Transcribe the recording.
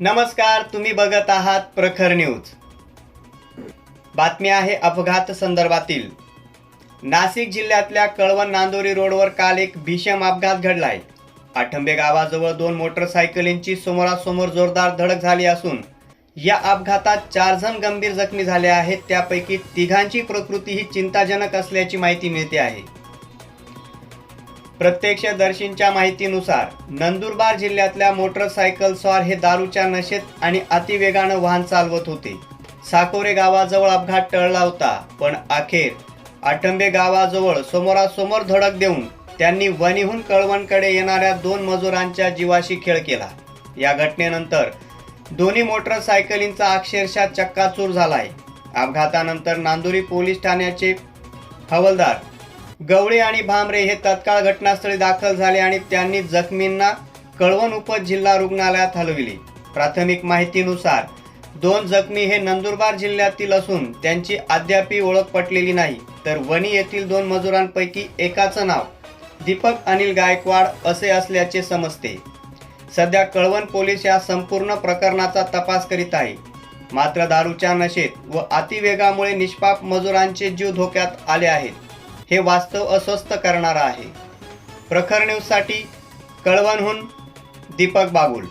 नमस्कार तुम्ही बघत आहात प्रखर न्यूज. बातमी आहे अपघात संदर्भातील. नाशिक जिल्ह्यातल्या कळवण नांदोरी रोडवर काल एक भीषण अपघात घडलाय. आठंबे गावाजवळ दोन मोटरसायकलींची समोरासमोर जोरदार धडक झाली असून या अपघातात चार जण गंभीर जखमी झाले आहेत. त्यापैकी तिघांची प्रकृती ही चिंताजनक असल्याची माहिती मिळते आहे. प्रत्यक्षदर्शींच्या माहितीनुसार नंदुरबार जिल्ह्यातल्या मोटरसायकल स्वार हे दारूच्या नशेत आणि अतिवेगानं वाहन चालवत होते. साकोरे गावाजवळ अपघात टळला होता पण अखेर आठंबे गावाजवळ समोरासमोर धडक देऊन त्यांनी वणीहून कळवणकडे येणाऱ्या दोन मजुरांच्या जीवाशी खेळ केला. या घटनेनंतर दोन्ही मोटरसायकलींचा अक्षरशः चक्काचूर झालाय. अपघातानंतर नांदुरी पोलीस ठाण्याचे हवालदार गवळे आणि भामरे हे तत्काळ घटनास्थळी दाखल झाले आणि त्यांनी जखमींना कळवण उपजिल्हा रुग्णालयात हलविले. प्राथमिक माहितीनुसार दोन जखमी हे नंदुरबार जिल्ह्यातील असून त्यांची अद्यापी ओळख पटलेली नाही. तर वणी येथील दोन मजुरांपैकी एकाचं नाव दीपक अनिल गायकवाड असे असल्याचे समजते. सध्या कळवण पोलीस या संपूर्ण प्रकरणाचा तपास करीत आहे. मात्र दारूच्या नशेत व अतिवेगामुळे निष्पाप मजुरांचे जीव धोक्यात आले आहेत. हे वास्तव अस्वस्थ करणारं आहे. प्रखर न्यूजसाठी कळवणहून दीपक बागुल.